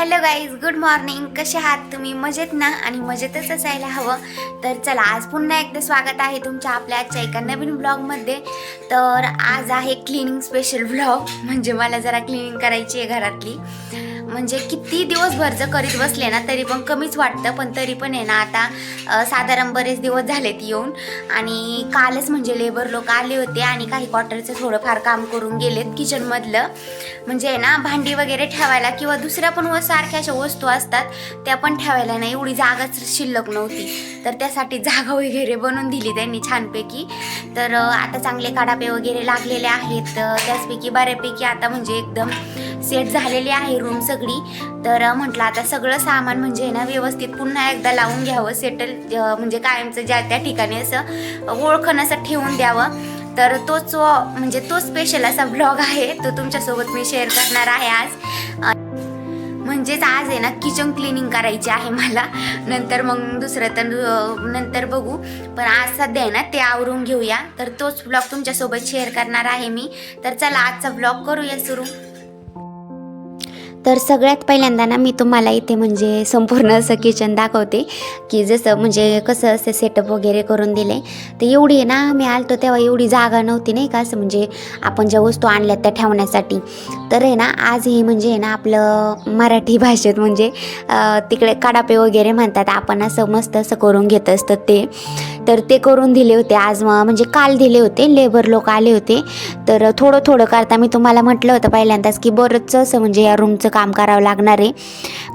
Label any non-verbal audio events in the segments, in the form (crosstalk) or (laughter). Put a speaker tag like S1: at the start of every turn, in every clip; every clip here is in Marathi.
S1: हॅलो गाईज गुड मॉर्निंग कसे आहात तुम्ही? मजेत ना? आणि मजेतच असायला हवं. तर चला आज पुन्हा एकदा स्वागत आहे तुमच्या आपल्या आजच्या एका नवीन ब्लॉगमध्ये तर आज आहे क्लिनिंग स्पेशल ब्लॉग म्हणजे मला जरा क्लिनिंग करायची आहे घरातली. म्हणजे किती दिवसभर जर करीत बसले ना तरी पण कमीच वाटतं पण तरी पण आहे ना आता साधारण बरेच दिवस झालेत येऊन. आणि कालच म्हणजे लेबर लोक आले होते आणि काही क्वार्टरचं थोडंफार काम करून गेलेत किचनमधलं. म्हणजे आहे ना भांडी वगैरे ठेवायला किंवा दुसऱ्या पण व- सारख्या अशा वस्तू असतात त्या पण ठेवायला नाही. एवढी जागाच शिल्लक नव्हती. तर त्यासाठी जागा वगैरे बनवून दिली त्यांनी छानपैकी. तर आता चांगले काडापे वगैरे लागलेले आहेत. त्याचपैकी बऱ्यापैकी आता म्हणजे एकदम सेट झालेली आहे रूम सगळी. तर म्हटलं आता सगळं सामान म्हणजे आहे ना व्यवस्थित पुन्हा एकदा लावून घ्यावं सेटल म्हणजे कायमचं ज्या त्या ठिकाणी असं ओळखण असं ठेवून द्यावं. तर तोच म्हणजे तो स्पेशल असा ब्लॉग आहे तो तुमच्यासोबत मी शेअर करणार आहे आज. म्हणजेच आज आहे ना किचन क्लिनिंग करायची आहे मला. नंतर मग दुसरं तर नंतर बघू. पण आज सध्या आहे ना ते आवरून घेऊया. तर तोच ब्लॉग तुमच्यासोबत शेअर करणार आहे मी. तर चला आजचा ब्लॉग करूया सुरू. तर सगळ्यात पहिल्यांदा ना मी तुम्हाला इथे म्हणजे संपूर्ण असं किचन दाखवते की जसं म्हणजे कसं असं सेटअप वगैरे करून दिले. तर एवढी आहे ना मी आलतो तेव्हा एवढी जागा नव्हती नाही का असं म्हणजे आपण ज्या वस्तू आणल्यात त्या ठेवण्यासाठी. तर आहे ना आज हे म्हणजे आहे ना आपलं मराठी (laughs) भाषेत म्हणजे तिकडे कडापे वगैरे म्हणतात आपण असं मस्त असं करून घेत असतं ते. तर ते करून दिले होते आज म्हणजे काल दिले होते लेबर लोक आले होते. तर थोडं थोडं करता मी तुम्हाला म्हटलं होतं पहिल्यांदाच की बरंच असं म्हणजे या रूमचं काम करावं लागणार आहे.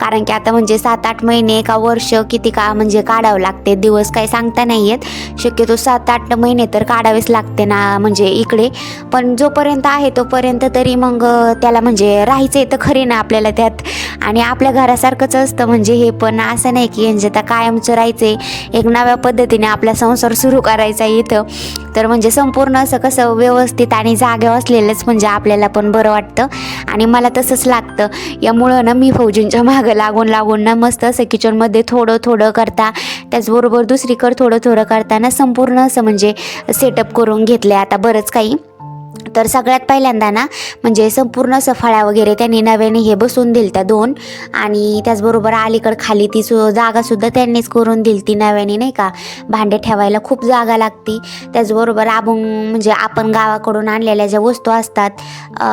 S1: कारण की आता म्हणजे सात आठ महिने का वर्ष किती का म्हणजे काढावं लागते. दिवस काही सांगता नाही आहेत शक्यतो सात आठ महिने तर काढावेच लागते ना म्हणजे इकडे. पण जोपर्यंत आहे तोपर्यंत तरी मग त्याला म्हणजे राहायचं आहे तर खरी ना आपल्याला त्यात. आणि आपल्या घरासारखंच असतं म्हणजे हे पण. असं नाही की म्हणजे त्या कायमचं राहायचं आहे एक नव्या पद्धतीने आपला संसार सुरू करायचा आहे इथं. तर म्हणजे संपूर्ण असं कसं व्यवस्थित आणि जागे असलेलंच म्हणजे आपल्याला पण बरं वाटतं. आणि मला तसंच लागतं. यामुळं ना मी फौजींच्या मागं लागून लागून ना मस्त असं किचनमध्ये थोडं थोडं करता. त्याचबरोबर दुसरीकडं थोडं थोडं करताना संपूर्ण असं म्हणजे सेटअप करून घेतलं आता बरंच काही. तर सगळ्यात पहिल्यांदा ना म्हणजे संपूर्ण असं फळ्या वगैरे त्यांनी नव्याने हे बसवून दिल त्या दोन. आणि त्याचबरोबर अलीकडं खाली ती सु जागासुद्धा त्यांनीच करून दिली ती नव्याने नाही का? भांडे ठेवायला खूप जागा लागती. त्याचबरोबर अभंग म्हणजे आपण गावाकडून आणलेल्या ज्या वस्तू असतात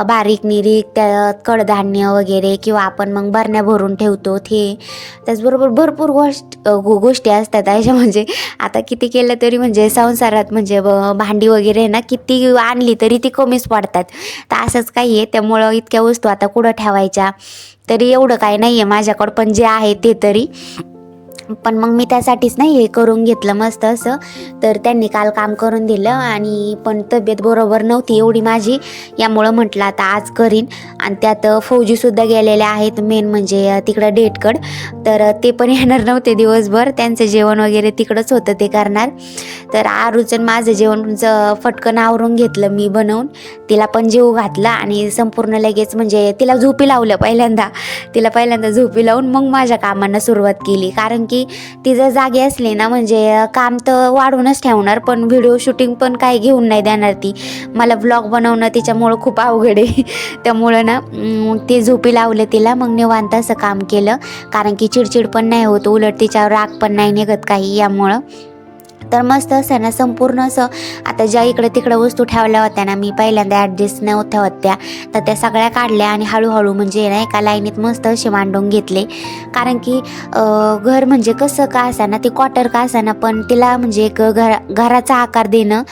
S1: बारीक निरीक त्या कडधान्य वगैरे किंवा आपण मग बरण्या भरून ठेवतो ते. त्याचबरोबर भरपूर गोष्ट गो गोष्टी असतात. अशा म्हणजे आता किती केलं तरी म्हणजे संसारात म्हणजे भांडी वगैरे ना किती आणली तरी ती कमीच पडतात. तर असंच काही आहे. त्यामुळं इतक्या वस्तू आता कुठं ठेवायच्या? तरी एवढं काही नाही आहे माझ्याकडं पण जे आहे ते तरी. पण मग मी त्यासाठीच नाही हे करून घेतलं मस्त असं. तर त्यांनी काल काम करून दिलं आणि पण तब्येत बरोबर नव्हती एवढी माझी. यामुळं म्हटलं आता आज करीन. आणि त्यात फौजीसुद्धा गेलेले आहेत मेन म्हणजे तिकडं डेटकड. तर ते पण (laughs) येणार नव्हते दिवसभर. त्यांचं जेवण वगैरे तिकडंच होतं ते करणार. तर आरूचं माझं जेवण फटकन आवरून घेतलं मी बनवून. तिला पण जेव घातला आणि संपूर्ण लगेच म्हणजे तिला झोपी लावलं पहिल्यांदा. तिला पहिल्यांदा झोपी लावून मग माझ्या कामांना सुरुवात केली. कारण की ती जर जागी असली ना म्हणजे काम तर वाढवूनच ठेवणार पण व्हिडिओ शूटिंग पण काही घेऊन नाही देणार ती. मला ब्लॉग बनवणं तिच्यामुळं खूप अवघड आहे. (laughs) त्यामुळं ना ते झोपी लावलं तिला मग निवांत असं काम केलं. कारण की चिडचिड पण नाही होत उलट तिच्यावर राग पण नाही निघत काही यामुळं. तर मस्त असं ना संपूर्ण असं. आता ज्या इकडे तिकडे वस्तू ठेवल्या होत्या ना मी पहिल्यांदा ॲडजस्ट नव्हत्या होत्या. तर त्या सगळ्या काढल्या आणि हळूहळू म्हणजे ना एका लाईनीत मस्त असे मांडून घेतले. कारण की घर म्हणजे कसं का असाना ते क्वार्टर का असाना पण तिला म्हणजे एक घर घराचा आकार देणं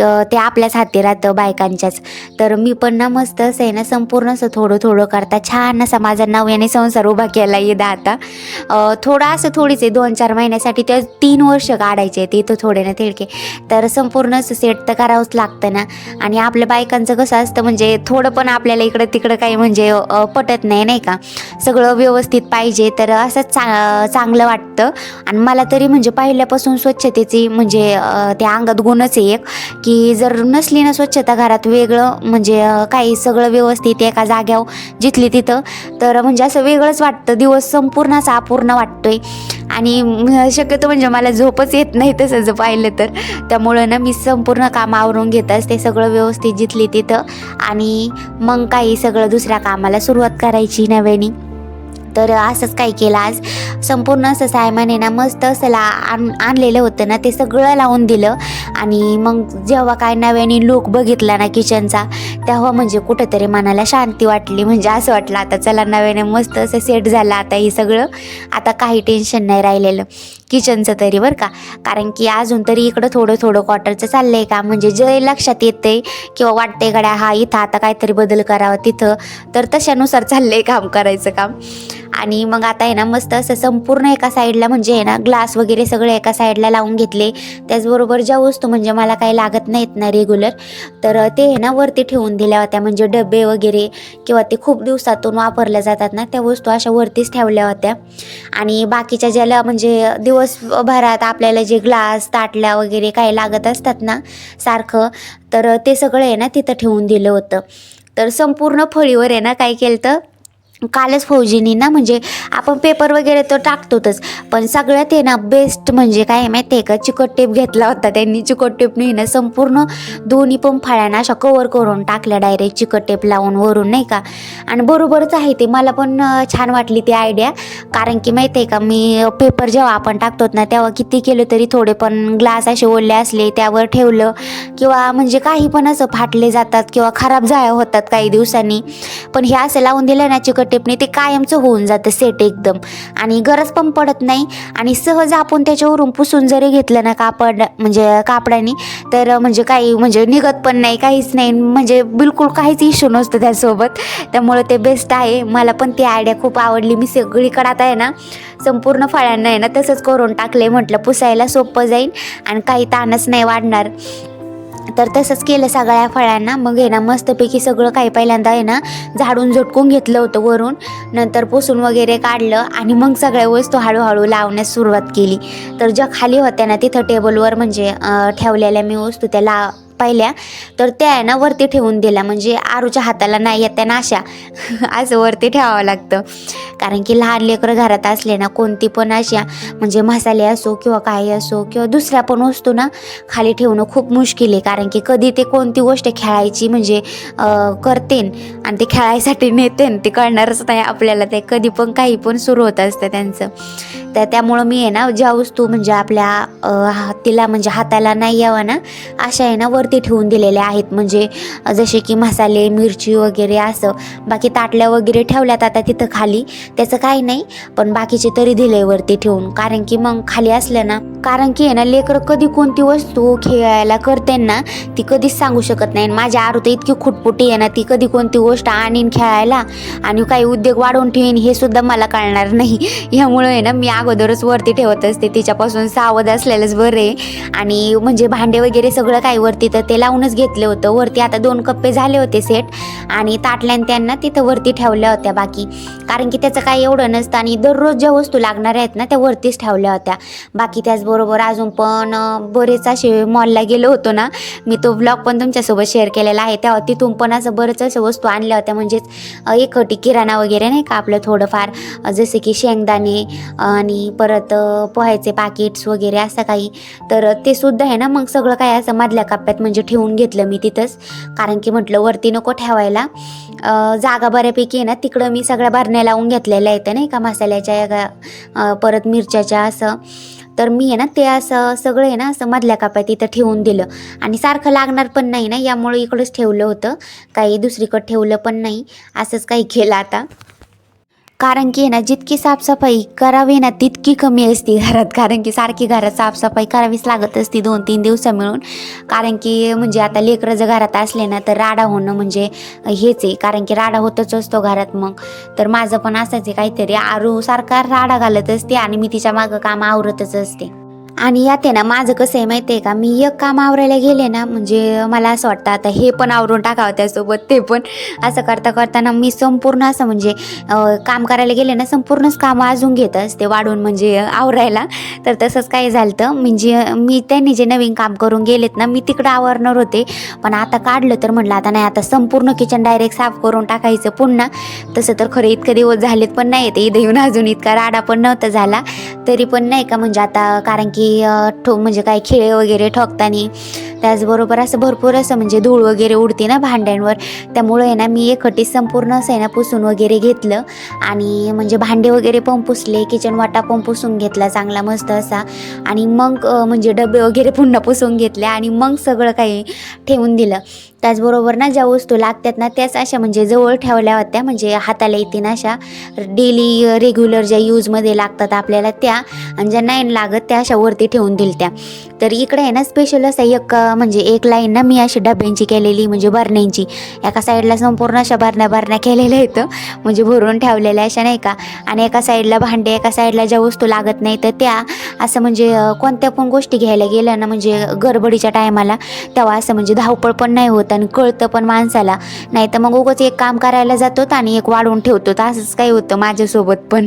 S1: ते आपल्याच हाती राहतं बायकांच्याच. तर मी पण ना मस्त असं आहे ना संपूर्ण असं थोडं थोडं करता. छान असा माझा नव्याने संसार उभा केला येदा आता. थोडं थोडा असं थोडीच आहे दोन चार महिन्यासाठी त्या तीन वर्ष काढायचे आहेत तर थोडे ना तिळके तर संपूर्ण असं सेट तर करावंच लागतं ना. आणि आपल्या बायकांचं कसं असतं म्हणजे थोडं पण आपल्याला इकडं तिकडं काही म्हणजे पटत नाही नाही का? सगळं व्यवस्थित पाहिजे तर असंच चा चांगलं वाटतं. आणि मला तरी म्हणजे पहिल्यापासून स्वच्छतेची म्हणजे त्या अंगात गुणच आहे एक. की जर नसली ना स्वच्छता घरात वेगळं म्हणजे काही सगळं व्यवस्थित एका जाग्यावर जिथली तिथं तर म्हणजे असं वेगळंच वाटतं. दिवस संपूर्ण असा अपूर्ण वाटतोय. आणि शक्यतो म्हणजे मला झोपच येत नाही तसं जर पाहिलं तर. त्यामुळं ना मी संपूर्ण काम आवरून घेत असते सगळं व्यवस्थित जिथली तिथं. आणि मग काही सगळं दुसऱ्या कामाला सुरुवात करायची नव्याने. तर असंच काय केलं आज. संपूर्ण असं सायमाने ना मस्त असं ला आण आणलेलं होतं ना ते सगळं लावून दिलं. आणि मग जेव्हा काय नव्याने लुक बघितला ना किचनचा तेव्हा म्हणजे कुठंतरी मनाला शांती वाटली. म्हणजे असं वाटलं आता चला नव्याने मस्त असं सेट झालं आता हे सगळं आता काही टेन्शन नाही राहिलेलं. किचनचं तरी बरं का. कारण की अजून तरी इकडं थोडं थोडं क्वार्टरचं आहे का? म्हणजे जे लक्षात येते किंवा वाटते गड्या हा इथं आता काहीतरी बदल करावा तिथं तर तशानुसार आहे काम करायचं काम. आणि मग आता आहे ना मस्त असं संपूर्ण एका साईडला म्हणजे आहे ना ग्लास वगैरे सगळे एका साईडला लावून घेतले. त्याचबरोबर ज्या वस्तू म्हणजे मला काही लागत नाहीत ना रेग्युलर तर ते आहे ना वरती ठेवून दिल्या होत्या. म्हणजे डबे वगैरे किंवा ते खूप दिवसातून वापरल्या जातात ना त्या वस्तू अशा वरतीच ठेवल्या होत्या. आणि बाकीच्या ज्याला म्हणजे दिवसभरात आपल्याला जे ग्लास ताटल्या वगैरे काही लागत असतात ना सारखं तर ते सगळं आहे ना तिथं ठेवून दिलं होतं. तर संपूर्ण फळीवर आहे ना काय केलं तर कालच फौजीनी ना म्हणजे आपण पेपर वगैरे तर टाकतोच पण सगळ्यात आहे ना बेस्ट म्हणजे काय माहिती आहे का चिकट टेप घेतला होता त्यांनी. चिकट टेपने ना संपूर्ण दोन्ही पण फळ्यांना अशा कवर करून टाकल्या डायरेक्ट चिकट टेप लावून वरून नाही का? आणि बरोबरच आहे ते. मला पण छान वाटली ती आयडिया कारण की माहिती आहे का मी पेपर जेव्हा आपण टाकतो ना तेव्हा किती केलं तरी थोडे पण ग्लास असे ओले असले त्यावर ठेवलं. किंवा म्हणजे काही पण असं फाटले जातात किंवा खराब जाया होतात काही दिवसांनी. पण हे असं लावून दिलं ना चिकट टेपने ते कायमचं होऊन जातं सेट एकदम. आणि गरज पण पडत नाही. आणि सहज आपण त्याच्यावरून पुसून जरी घेतलं ना कापड म्हणजे कापडाने तर म्हणजे काही म्हणजे निघत पण नाही काहीच नाही. म्हणजे बिलकुल काहीच इश्यू नसतं त्यासोबत. त्यामुळं ते बेस्ट आहे. मला पण ती आयडिया खूप आवडली. मी सगळीकडे आता आहे ना संपूर्ण फळ्यांना आहे ना तसंच करून टाकले म्हटलं पुसायला सोपं जाईल आणि काही ताणच नाही वाढणार. तर तसंच केलं सगळ्या फळांना. मग हे ना मस्तपैकी सगळं काही पहिल्यांदा आहे ना झाडून झटकून घेतलं होतं वरून. नंतर पुसून वगैरे काढलं आणि मग सगळ्या वस्तू हळूहळू लावण्यास सुरुवात केली. तर ज्या खाली होत्या ना तिथं टेबलवर म्हणजे ठेवलेल्या मी वस्तू त्या ला पाहिल्या. तर त्या आहे ना वरती ठेवून दिल्या. म्हणजे आरूच्या हाताला नाही येत त्या नाशा. (laughs) असं वरती ठेवावं लागतं. कारण की लहान लेकरं घरात असले ना कोणती पण अशा म्हणजे मसाले असो किंवा काही असो किंवा दुसऱ्या पण वस्तू ना खाली ठेवणं खूप मुश्किल आहे. कारण की कधी ते कोणती गोष्ट खेळायची म्हणजे करतेन आणि ते खेळायसाठी नेतेन ते कळणारच नाही आपल्याला. ते कधी पण काही पण सुरू होत असतं त्यांचं. तर त्यामुळं मी आहे ना ज्या वस्तू म्हणजे आपल्या अं, हातीला म्हणजे हाताला नाही यावा ना अशा आहे ना वरती ठेवून दिलेल्या आहेत. म्हणजे जसे की मसाले मिरची वगैरे असं बाकी ताटल्या वगैरे ठेवल्यात आता तिथं खाली. त्याचं काही नाही पण बाकीचे तरी दिले वरती ठेवून. कारण की मग खाली असलं ना कारण की आहे ना लेकरं कधी कोणती वस्तू खेळायला करते ना ती कधीच सांगू शकत नाही. माझ्या माझी आरू तर इतकी खुटपुटी आहे ना ती कधी कोणती गोष्ट आणीन खेळायला आणि काही उद्योग वाढवून ठेवीन हे सुद्धा मला कळणार नाही. यामुळे आहे ना मी अगोदरच वरती ठेवत असते. तिच्यापासून सावध असलेलंच बरं आहे. आणि म्हणजे भांडे वगैरे सगळं काही वरती तर ते लावूनच घेतलं होतं. वरती आता दोन कप्पे झाले होते सेट आणि ताटल्यान त्यांना तिथं वरती ठेवल्या होत्या बाकी. कारण की त्याचं काही एवढं नसतं आणि दररोज ज्या वस्तू लागणाऱ्या आहेत ना त्या वरतीच ठेवल्या होत्या. बाकी त्याचबरोबर अजून पण बरेच असे मॉलला गेलो होतो ना मी तो ब्लॉग पण तुमच्यासोबत शेअर केलेला आहे. तेव्हा तिथून पण असं बरंच अशा वस्तू आणल्या होत्या म्हणजेच अं, किराणा वगैरे नाही का आपलं थोडंफार जसे की शेंगदाणे आणि परत पोहायचे पोह्याचे पाकिट्स वगैरे असं काही. तर ते सुद्धा आहे ना मग सगळं काय असं मधल्या कप्प्यात म्हणजे ठेवून घेतलं मी तिथंच. कारण की म्हटलं वरती नको ठेवायला. जागा बऱ्यापैकी आहे ना तिकडं मी सगळ्या भरण्या लावून घेतलेल्या आहेत नाही का? मसाल्याच्या या परत मिरच्याच्या असं. तर मी आहे ना ते असं सगळं आहे ना असं मधल्या कापात इथं ठेवून दिलं. आणि सारखं लागणार पण नाही ना यामुळे इकडंच ठेवलं होतं. काही दुसरीकडं ठेवलं पण नाही. असंच काही केलं आता. कारण की ना जितकी साफसफाई करावी ना तितकी कमी असते घरात. कारण की सारखी घरात साफसफाई करावीच लागत असते दोन तीन दिवसा मिळून. कारण की म्हणजे आता लेकरं जर घरात असले ना तर राडा होणं म्हणजे हेच आहे. कारण की राडा होतच असतो घरात मग. तर माझं पण असंच आहे काहीतरी. आरू सारखा राडा घालत असते आणि मी तिच्या मागं काम आवरतच असते. आणि यात आहे ना माझं कसं आहे माहिती आहे का मी एक काम आवरायला गेले ना म्हणजे मला असं वाटतं आता हे पण आवरून टाकावं त्यासोबत ते पण. असं करता करताना मी संपूर्ण असं म्हणजे काम करायला गेले ना संपूर्णच काम अजून घेत असते वाढून म्हणजे आवरायला. तर तसंच काय झालं म्हणजे मी त्यांनी जे नवीन काम करून गेलेत ना मी तिकडं आवरणार होते. पण आता काढलं तर म्हटलं आता नाही आता संपूर्ण किचन डायरेक्ट साफ करून टाकायचं पुन्हा. तसं तर खरं इतके दिवस झालेत पण नाही येते. इथं येऊन अजून इतका राडा पण नव्हता झाला. तरी पण नाही का म्हणजे आता कारण की की ठो म्हणजे काय खिळे वगैरे ठोकताना त्याचबरोबर असं भरपूर असं म्हणजे धूळ वगैरे उडते ना भांड्यांवर. त्यामुळं आहे ना मी एकटी संपूर्ण असं आहे ना पुसून वगैरे घेतलं. आणि म्हणजे भांडे वगैरे पण पुसले किचन वाटा पण पुसून घेतला चांगला मस्त असा. आणि मग म्हणजे डबे वगैरे पुन्हा पुसून घेतले आणि मग सगळं काही ठेवून दिलं. त्याचबरोबर ना ज्या वस्तू लागतात ना त्याच अशा म्हणजे जवळ ठेवल्या होत्या म्हणजे हाताला येतील अशा डेली रेग्युलर ज्या यूजमध्ये लागतात आपल्याला त्या. आणि ज्या नाही लागत त्या अशा वरती ठेवून दिल त्या तर इकडे आहे ना स्पेशल असं एक म्हणजे एक लाईन ना मी अशी डब्यांची केलेली म्हणजे बरण्यांची एका साईडला संपूर्ण अशा भरण्या भरण्या केलेल्या आहेत म्हणजे भरून ठेवलेल्या अशा नाही का? आणि एका साईडला भांडे एका साईडला ज्या वस्तू लागत नाही तर त्या असं म्हणजे कोणत्या पण गोष्टी घ्यायला गेल्या ना म्हणजे गडबडीच्या टायमाला तेव्हा असं म्हणजे धावपळ पण नाही होत आणि कळतं पण माणसाला. नाही तर मग उगाच एक काम करायला जातो आणि एक वाढवून ठेवतो तर असंच काही होतं माझ्यासोबत पण.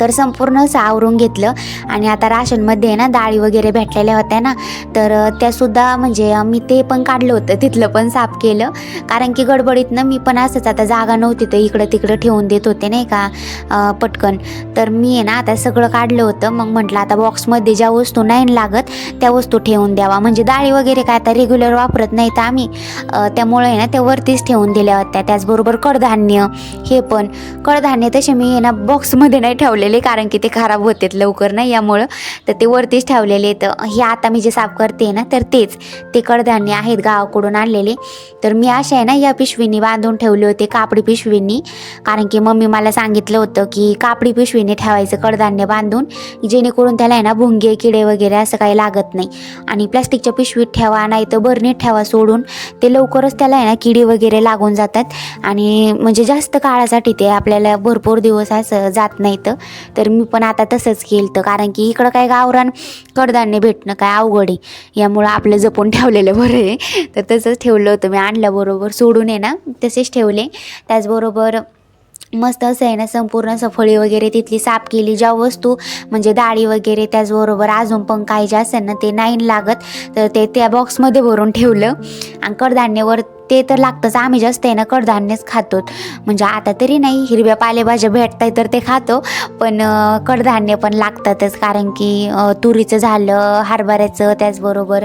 S1: तर संपूर्ण असं आवरून घेतलं. आणि आता राशनमध्ये आहे ना डाळी वगैरे भेटलेल्या होत्या ना तर त्यासुद्धा म्हणजे मी ते पण काढलं होतं तिथलं पण साफ केलं. कारण की गडबडीत ना मी पण असंच आता जागा नव्हती तर इकडं तिकडं ठेवून देत होते नाही का पटकन. तर मी आहे ना आता सगळं काढलं होतं. मग म्हटलं आता बॉक्समध्ये ज्या वस्तू नाही लागत त्या वस्तू ठेवून द्यावा. म्हणजे डाळी वगैरे काय आता रेग्युलर वापरत नाही तर आम्ही त्यामुळे आहे ना त्या वरतीच ठेवून दिल्या होत्या. त्याचबरोबर कडधान्य हे पण. कडधान्य तसे मी आहे ना बॉक्समध्ये नाही ठेवलेले कारण की ते खराब होतात लवकर ना यामुळं. तर ते वरतीच ठेवलेले तर हे आता मी जे साफ करते ना तर तेच. ते कडधान्य आहेत गावाकडून आणलेले. तर मी अशा आहे ना या पिशवीनी बांधून ठेवले होते कापडी पिशवींनी. कारण की मम्मी मला सांगितलं होतं की कापडी पिशवीने ठेवायचं कडधान्य बांधून जेणेकरून त्याला आहे ना भुंगे किडे वगैरे असं काही लागत नाही. आणि प्लास्टिकच्या पिशवीत ठेवा नाही तर बरणीत ठेवा सोडून ते लवकरच त्याला आहे ना किडी वगैरे लागून जातात. आणि म्हणजे जास्त काळासाठी ते आपल्याला भरपूर दिवस असं जात नाही तर तर मी पण आता तसंच केलं कारण की इकडं काय गावरान कडधान्य भेटणं काय अवघड आहे. यामुळं आपलं जपून ठेवलेलं बरं आहे. तर तसंच ठेवलं होतं मी आणल्याबरोबर सोडून आहे ना तसेच ठेवले. त्याचबरोबर मस्त असं आहे ना संपूर्ण सफळी वगैरे तिथली साफ केली ज्या वस्तू म्हणजे डाळी वगैरे त्याचबरोबर अजून पण काही जे असेल ना ते नाही लागत. तर ते त्या बॉक्समध्ये भरून ठेवलं. आणि कडधान्यावर ते तर लागतंच. आम्ही जास्त आहे ना कडधान्यच खातो. म्हणजे आता तरी नाही हिरव्या पालेभाज्या भेटताय तर ते खातो. पण कडधान्य पण लागतातच. कारण की तुरीचं झालं हरभऱ्याचं त्याचबरोबर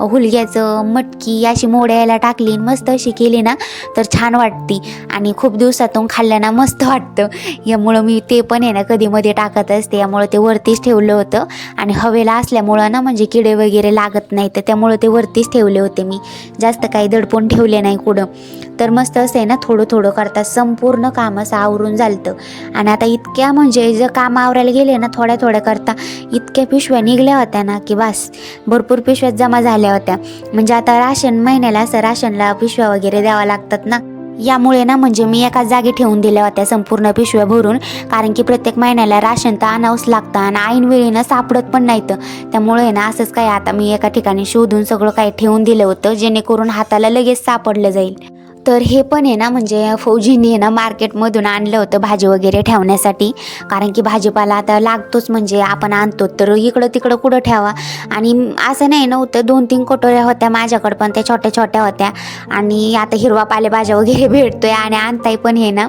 S1: हुलग्याचं मटकी अशी मोड्याला टाकली आणि मस्त अशी केली ना तर छान वाटती. आणि खूप दिवसातून खाल्लं ना मस्त वाटतं. यामुळं मी ते पण आहे ना कधी मध्ये टाकत असते. यामुळं ते वरतीच ठेवलं होतं. आणि हवेला असल्यामुळं ना म्हणजे किडे वगैरे लागत नाही तर त्यामुळं ते वरतीच ठेवले होते मी. जास्त काही दडपून ठेवले नाही कुठं. तर मस्त असं आहे ना थोडं थोडं करता संपूर्ण काम असं आवरून झालतं. आणि आता इतक्या म्हणजे जर काम आवरायला गेले ना थोड्या थोड्या करता इतक्या पिशव्या निघल्या होत्या ना की बस भरपूर पिशव्या जमा झाल्या होत्या. म्हणजे आता राशन महिन्याला असं राशनला पिशव्या वगैरे द्यावा लागतात ना. यामुळे ना म्हणजे मी एका जागी ठेवून दिल्या होत्या संपूर्ण पिशव्या भरून. कारण की प्रत्येक महिन्याला राशन तर आणावंच लागतं आणि ऐनवेळी ना सापडत पण नाही तर त्यामुळे ना असंच काय आता मी एका ठिकाणी शोधून सगळं काही ठेवून दिलं होतं जेणेकरून हाताला लगेच सापडलं जाईल. तर हे पण आहे ना म्हणजे फौजींनी आहे ना मार्केटमधून आणलं होतं भाजी वगैरे ठेवण्यासाठी. कारण की भाजीपाला आता लागतोच म्हणजे आपण आणतो तर इकडं तिकडं कुठं ठेवा. आणि असं नाही नव्हतं दोन तीन कटोऱ्या होत्या माझ्याकडं पण त्या छोट्या छोट्या होत्या. आणि आता हिरवा पालेभाज्या वगैरे (laughs) भेटतोय आणि आणताय पण हे ना.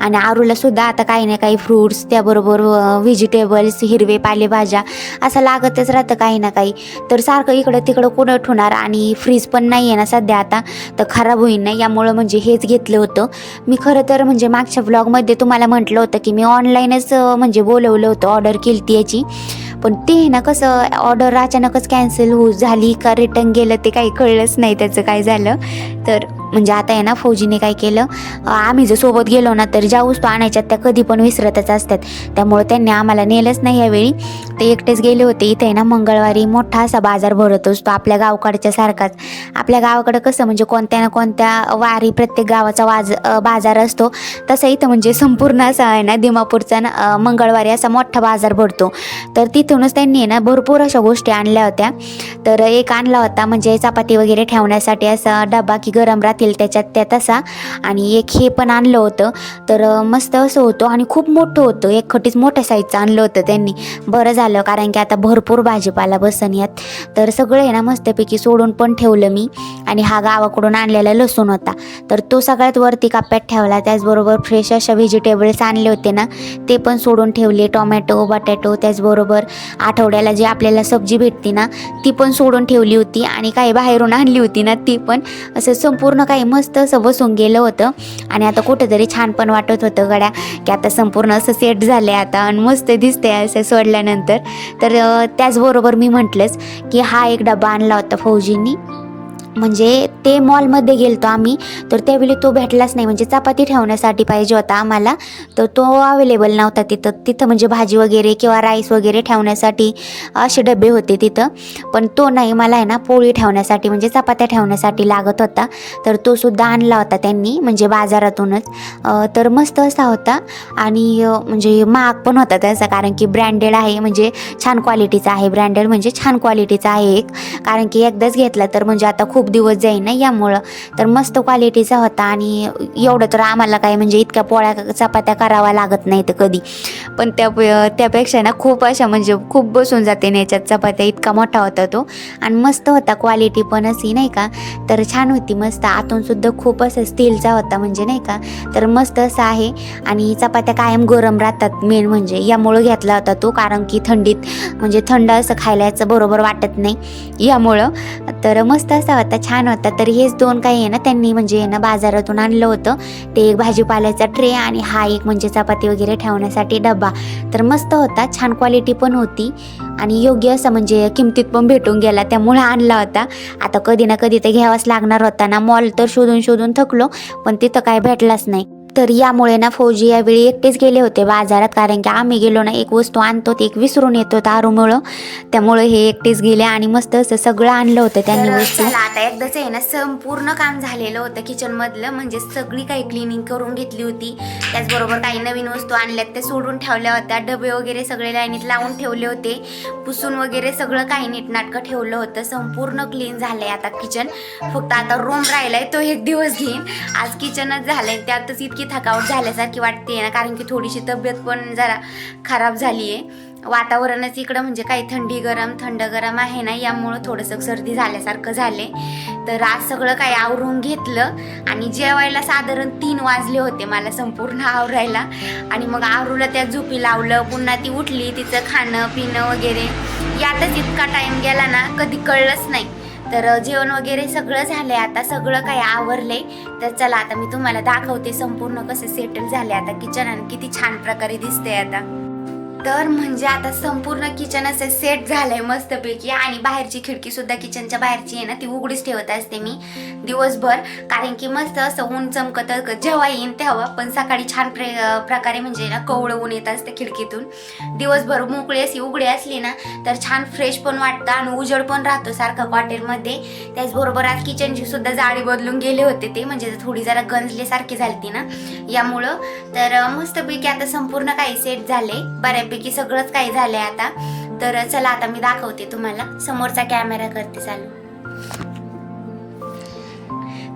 S1: आणि आरूला सुद्धा आता काही ना काही फ्रूट्स त्याबरोबर व्हेजिटेबल्स हिरवे पालेभाज्या असं लागतच राहतं काही ना काही. तर सारखं इकडं तिकडं कुठं ठेवणार आणि फ्रीज पण नाही आहे ना सध्या आता. तर खराब होईल ना यामुळं म्हणजे हेच घेतलं होतं. मी खरं तर म्हणजे मागच्या ब्लॉगमध्ये तुम्हाला म्हटलं होतं की मी ऑनलाईनच म्हणजे बोलवलं होतं ऑर्डर केली ती याची. पण ते ना कसं ऑर्डर अचानकच कॅन्सल हो झाली का रिटर्न गेलं ते काही कळलंच नाही त्याचं काय झालं. तर म्हणजे आता आहे ना फौजीने काय केलं आम्ही जर सोबत गेलो ना तर ज्या वस्तू आणायच्यात त्या कधी पण विसरतच असतात. त्यामुळे त्यांनी आम्हाला नेलंच नाही यावेळी. ते एकटेच गेले होते. इथे आहे ना मंगळवारी मोठा असा बाजार भरत असतो आपल्या गावकडच्या सारखाच. आपल्या गावाकडं कसं म्हणजे कोणत्या ना कोणत्या वारी प्रत्येक गावाचा वाज बाजार असतो. तसं इथं म्हणजे संपूर्ण असा आहे ना दिमापूरचा ना मंगळवारी असा मोठा बाजार भरतो. तर तिथूनच त्यांनी आहे ना भरपूर अशा गोष्टी आणल्या होत्या. तर एक आणला होता म्हणजे चपाती वगैरे ठेवण्यासाठी असा डबा की गरम राहतील टाकेल त्याच्यात त्या तसा. आणि एक हे पण आणलं होतं. तर मस्त असं होतं आणि खूप मोठं होतं. एक खटीच मोठ्या साईजचं आणलं होतं त्यांनी. बरं झालं कारण की आता भरपूर भाजीपाला बसन यात. तर सगळं आहे ना मस्तपैकी सोडून पण ठेवलं मी. आणि हा गावाकडून आणलेला लसूण होता. तर तो सगळ्यात वरती काप्यात ठेवला. त्याचबरोबर फ्रेश अशा व्हेजिटेबल्स आणले होते ना ते पण सोडून ठेवले. टोमॅटो बटॅटो त्याचबरोबर आठवड्याला जी आपल्याला सब्जी भेटते ना ती पण सोडून ठेवली होती. आणि काही बाहेरून आणली होती ना ती पण. असं संपूर्ण काही मस्त असं बसून गेलं होतं. आणि आता कुठेतरी छान पण वाटत होतं गड्या की आता संपूर्ण असं सेट झाले आता आणि मस्त दिसते असं सोडल्यानंतर. तर त्याचबरोबर मी म्हटलंच की हा एक डबा आणला होता फौजींनी. म्हणजे ते मॉलमध्ये गेलतो आम्ही तर त्यावेळी तो भेटलाच नाही. म्हणजे चपाती ठेवण्यासाठी पाहिजे होता आम्हाला. तर तो अवेलेबल नव्हता तिथं. तिथं म्हणजे भाजी वगैरे किंवा राईस वगैरे ठेवण्यासाठी असे डबे होते तिथं. पण तो नाही. मला आहे ना पोळी ठेवण्यासाठी म्हणजे चपात्या ठेवण्यासाठी लागत होता. तर तो सुद्धा आणला होता त्यांनी म्हणजे बाजारातूनच. तर मस्त असा होता. आणि म्हणजे महाग पण होता त्याचा कारण की ब्रँडेड आहे म्हणजे छान क्वालिटीचा आहे. ब्रँडेड म्हणजे छान क्वालिटीचा आहे एक. कारण की एकदाच घेतला तर म्हणजे आता खूप खूप दिवस जाईल ना यामुळं. तर मस्त क्वालिटीचा होता आणि एवढं तर आम्हाला काय म्हणजे इतक्या पोळ्या चपात्या करावा लागत नाही तर कधी. पण त्या त्यापेक्षा ना खूप अशा म्हणजे खूप बसून जाते ना याच्यात चपात्या इतका मोठा होता तो. आणि मस्त होता क्वालिटी पण अशी नाही का. तर छान होती मस्त. आतूनसुद्धा खूप असं स्टीलचा होता म्हणजे नाही का. तर मस्त असं आहे. आणि चपात्या कायम गरम राहतात मेन म्हणजे. यामुळं घेतला होता तो कारण की थंडीत म्हणजे थंड असं खायला याचं बरोबर वाटत नाही. यामुळं तर मस्त असा होता. छान होता. तर हेच दोन काही आहे ना त्यांनी म्हणजे आहे ना बाजारातून आणलं होतं. ते एक भाजीपाल्याचा ट्रे आणि हा एक म्हणजे चपाती वगैरे ठेवण्यासाठी डबा. तर मस्त होता छान क्वालिटी पण होती. आणि योग्य असं म्हणजे किमतीत पण भेटून गेला त्यामुळे आणला होता. आता कधी ना कधी तर घ्यावाच लागणार होता ना. मॉल तर शोधून शोधून थकलो पण तिथं काय भेटलाच नाही. तर यामुळे ना फौजी यावेळी एकटेच गेले होते बाजारात. कारण की आम्ही गेलो ना एक वस्तू आणतो ते एक विसरून येतो दारूमुळं. त्यामुळे हे एकटेच गेले आणि मस्त असं सगळं आणलं होतं त्यांनी वस्तू. आता एकदाच आहे ना संपूर्ण काम झालेलं होतं किचन मधलं. म्हणजे सगळी काही क्लिनिंग करून घेतली होती. त्याचबरोबर काही नवीन वस्तू आणल्यात त्या सोडून ठेवल्या होत्या. डबे वगैरे सगळे लाईनीत लावून ठेवले होते. पुसून वगैरे सगळं काही नीटनाटकं ठेवलं होतं. संपूर्ण क्लीन झालंय आता किचन फक्त आता रूम राहिलाय तो एक दिवस घेईन. आज किचनच झालंय त्यातच इतकी थकावट झाल्यासारखी वाटते ना कारण की थोडीशी तब्येत पण जरा खराब झाली आहे वातावरणच इकडं म्हणजे काही थंडी गरम थंड गरम आहे ना यामुळं थोडंसं सर्दी झाल्यासारखं झाले तर आज सगळं काही आवरून घेतलं आणि जेवायला साधारण तीन वाजले होते मला संपूर्ण आवरायला. आणि मग आवरूला त्या झोपी लावलं पुन्हा ती उठली तिचं खाणं पिणं वगैरे. यातच इतका टाइम गेला ना कधी कळलंच नाही. तर जेवण वगैरे सगळं झालंय. आता सगळं काही आवरलंय. तर चला आता मी तुम्हाला दाखवते संपूर्ण कसं सेटल झाले आता किचन आणि किती छान प्रकारे दिसते आता. तर म्हणजे आता संपूर्ण किचन असं सेट झालंय मस्तपैकी. आणि बाहेरची खिडकी सुद्धा किचनच्या बाहेरची आहे ना ती उघडीच ठेवत असते मी दिवसभर. कारण की मस्त असं ऊन चमकत जेव्हा येईन तेव्हा. पण सकाळी छान प्रे प्रकारे म्हणजे ना कवळं ऊन येत असते खिडकीतून. दिवसभर मोकळी अशी उघडी असली ना तर छान फ्रेश पण वाटतं आणि उजड पण राहतो सारखं क्वार्टरमध्ये त्याचबरोबर आज किचनची सुद्धा जाळी बदलून गेले होते ते. म्हणजे थोडी जरा गंजल्यासारखी ती ना. यामुळं. तर मस्तपैकी आता संपूर्ण काही सेट झाले बऱ्यापैकी सगळंच काही झालंय आता. तर चला आता मी दाखवते तुम्हाला. समोरचा कॅमेरा करते चालू.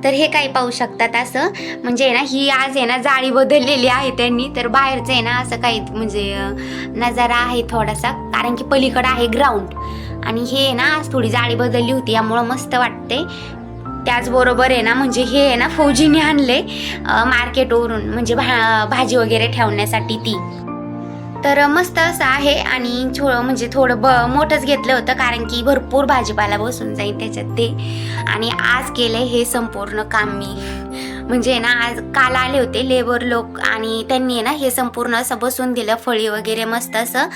S1: तर हे काही पाहू शकतात असं. म्हणजे ना ही आज आहे ना जाळी बदललेली आहे त्यांनी. तर बाहेरचं आहे ना असं काही म्हणजे नजारा आहे थोडासा. कारण की पलीकडं आहे ग्राउंड आणि हे आहे ना आज थोडी जाळी बदलली होती. यामुळं मस्त वाटते त्याचबरोबर आहे ना म्हणजे हे आहे ना फौजीने आणले मार्केटवरून म्हणजे भा भाजी वगैरे ठेवण्यासाठी ती. तर मस्त असं आहे आणि थोडं म्हणजे थोडं ब मोठंच घेतलं होतं कारण की भरपूर भाजीपाला बसून जाईल त्याच्यात ते. आणि आज केलं हे संपूर्ण काम मी. म्हणजे ना आज काल आले होते लेबर लोक आणि त्यांनी ना हे संपूर्ण असं बसून दिलं फळी वगैरे मस्त असं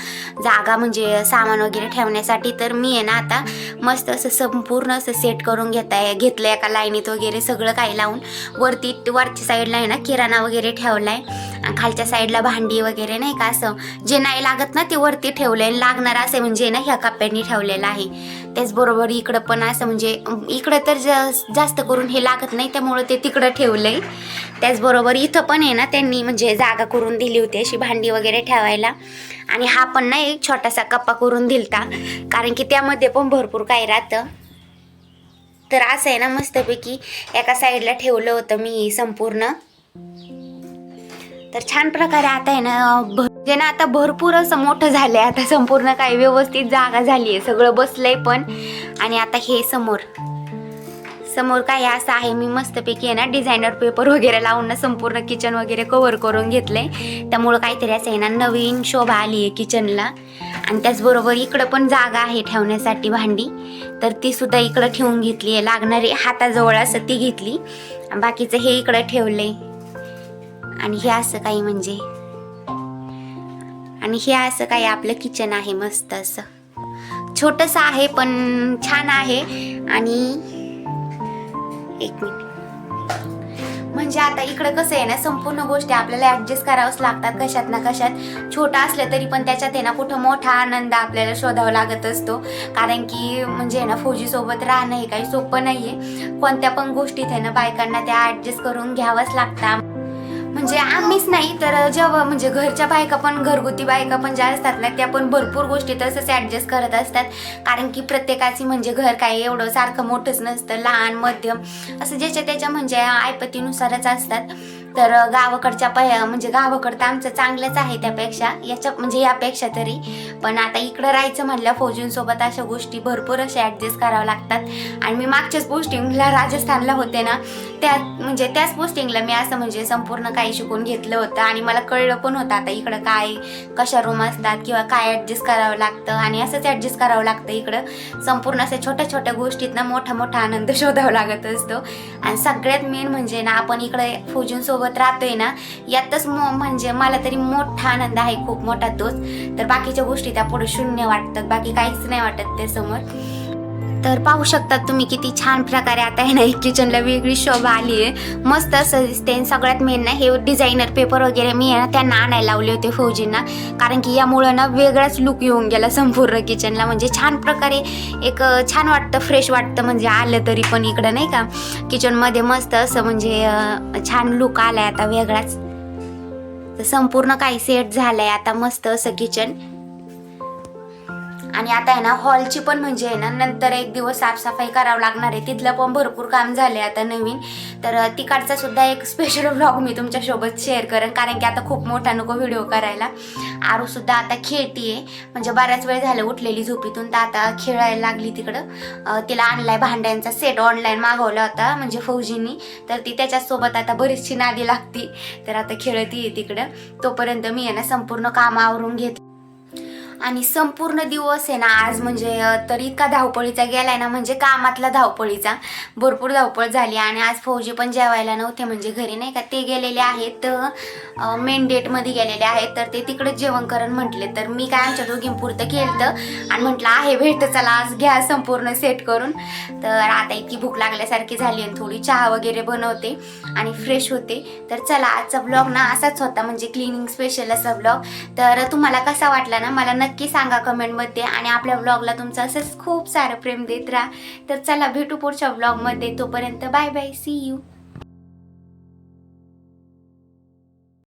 S1: जागा म्हणजे सामान वगैरे ठेवण्यासाठी. तर मी आहे ना आता मस्त असं संपूर्ण असं सेट करून घेत आहे. घेतलं एका लाईनीत वगैरे सगळं काही लावून. वरती वरच्या साईडला आहे ना किराणा वगैरे ठेवलाय. आणि खालच्या साईडला भांडी वगैरे नाही का असं. जे नाही लागत ना ते वरती ठेवलंय. आहे लागणार असे म्हणजे ना ह्या कप्प्यांनी ठेवलेलं आहे. त्याचबरोबर इकडं पण असं म्हणजे इकडं तर जा- जास्त करून हे लागत नाही त्यामुळं ते तिकडं ठेवलंय. त्याचबरोबर इथं पण आहे ना त्यांनी म्हणजे जागा करून दिली होती अशी भांडी वगैरे ठेवायला. आणि हा पण ना एक छोटासा कप्पा करून दिलता कारण की त्यामध्ये पण भरपूर काही राहतं. तर असं आहे ना मस्तपैकी एका साईडला ठेवलं होतं मी संपूर्ण. तर छान प्रकारे आता आहे ना भर जे ना आता भरपूर असं मोठं झालंय आता संपूर्ण काही व्यवस्थित जागा झाली आहे सगळं बसलंय पण. आणि आता हे समोर. समोर काय असं आहे मी मस्तपैकी आहे ना डिझायनर पेपर वगैरे लावून ना संपूर्ण किचन वगैरे कवर करून घेतलंय. त्यामुळं काहीतरी असं आहे ना नवीन शोभा आली आहे किचनला आणि त्याचबरोबर इकडं पण जागा आहे ठेवण्यासाठी भांडी. तर ती सुद्धा इकडं ठेवून घेतली आहे लागणारी हाताजवळ असं ती घेतली. बाकीचं हे इकडं ठेवलंय. आणि हे असं काही म्हणजे आणि हे असं काही आपलं किचन आहे मस्त असं. छोटंसं आहे पण छान आहे. आणि एक मिनिट म्हणजे आता इकडं कसं आहे ना संपूर्ण गोष्टी आपल्याला ऍडजस्ट करावंच लागतात कशात ना कशात. छोटा असलं तरी पण त्याच्यात आहे ना कुठं मोठा आनंद आपल्याला शोधावा लागत असतो. कारण की म्हणजे आहे ना फौजीसोबत राहणं हे काही सोपं नाही आहे कोणत्या पण गोष्टीत आहे ना बायकांना त्या ऍडजस्ट करून घ्यावंच लागतात म्हणजे आम्हीच नाही तर जेव्हा म्हणजे घरच्या बायका पण घरगुती बायका पण ज्या असतात ना त्या पण भरपूर गोष्टी तसंच ॲडजस्ट करत असतात. कारण की प्रत्येकाची म्हणजे घर काही एवढं सारखं मोठंच नसतं लहान मध्यम असं ज्याच्या त्याच्या म्हणजे ऐपतीनुसारच असतात. तर गावाकडच्या प म्हणजे गावाकडं तर आमचं चांगलंच आहे त्यापेक्षा. याच्या म्हणजे यापेक्षा तरी. पण आता इकडं राहायचं म्हणलं फौजींसोबत अशा गोष्टी भरपूर अशा ॲडजस्ट कराव्या लागतात. आणि मी मागच्याच पोस्टिंगला राजस्थानला होते ना त्या म्हणजे त्याच पोस्टिंगला मी असं म्हणजे संपूर्ण काही शिकून घेतलं होतं. आणि मला कळलं पण होतं आता इकडं काय कशा रूम असतात किंवा काय ॲडजस्ट करावं लागतं. आणि असंच ॲडजस्ट करावं लागतं इकडं. संपूर्ण अशा छोट्या छोट्या गोष्टीतनं मोठा मोठा आनंद (laughs) शोधावा लागत असतो. आणि सगळ्यात मेन म्हणजे ना आपण इकडे फौजींसोबत राहतोय ना यातच मो- म्हणजे मला तरी मोठा आनंद आहे खूप मोठा तोच. तर बाकीच्या गोष्टी त्या पुढे शून्य वाटतात बाकी काहीच नाही वाटत त्यासमोर. समोर तर पाहू शकतात तुम्ही किती छान प्रकारे आता आहे ना किचनला वेगळी शोभा आली आहे. मस्त असं दिसते आणि सगळ्यात मेन ना हे डिझायनर पेपर वगैरे मी आहे ना त्यांना आणायला लावले होते फौजींना. कारण की यामुळं ना वेगळाच लुक येऊन गेला संपूर्ण किचनला म्हणजे छान प्रकारे एक छान वाटतं फ्रेश वाटतं. म्हणजे आलं तरी पण इकडं नाही का? किचनमध्ये मस्त असं म्हणजे छान लुक आलाय आता वेगळाच. तर संपूर्ण काही सेट झालंय आता मस्त असं किचन आणि आता आहे ना हॉलची पण म्हणजे आहे ना नंतर एक दिवस साफसफाई करावं लागणार आहे. तिथलं पण भरपूर काम झाले आता नवीन. तर तिकडचा सुद्धा एक स्पेशल ब्लॉग मी तुमच्यासोबत शेअर करेन. कारण की आता खूप मोठा नको व्हिडिओ करायला. आरू सुद्धा आता आहे म्हणजे बऱ्याच वेळ झालं उठलेली झोपीतून. तर आता खेळायला लागली तिकडं. तिला आणलाय भांड्यांचा सेट ऑनलाईन मागवला होता म्हणजे फौजींनी. तर ती त्याच्यासोबत आता बरीचशी नादी लागती. तर आता खेळतीये तिकडं. तोपर्यंत मी आहे ना संपूर्ण काम आवरून घेत. आणि संपूर्ण दिवस आहे ना आज म्हणजे तरी तर इतका धावपळीचा गेलाय ना म्हणजे कामातला धावपळीचा. भरपूर धावपळ झाली आणि आज फौजी पण जेवायला नव्हते म्हणजे घरी नाही का ते गेलेले आहेत मेन डेटमध्ये गेलेले आहेत तर ते तिकडेच जेवण करण म्हटले तर मी काय आमच्या दोघींपुरतं केलं आणि म्हटलं आहे भेट चला आज घ्या संपूर्ण सेट करून. तर आता इतकी भूक लागल्यासारखी झाली आणि थोडी चहा वगैरे बनवते आणि फ्रेश होते. तर चला आजचा ब्लॉग ना असाच होता म्हणजे क्लिनिंग स्पेशल असा ब्लॉग तर तुम्हाला कसा वाटला ना मला नक्की नक्की सांगा कमेंटमध्ये आणि आपल्या ब्लॉगला तुमचं असंच खूप सारं प्रेम देत राहा. तर चला भेटू पुढच्या ब्लॉगमध्ये तोपर्यंत बाय बाय सी यू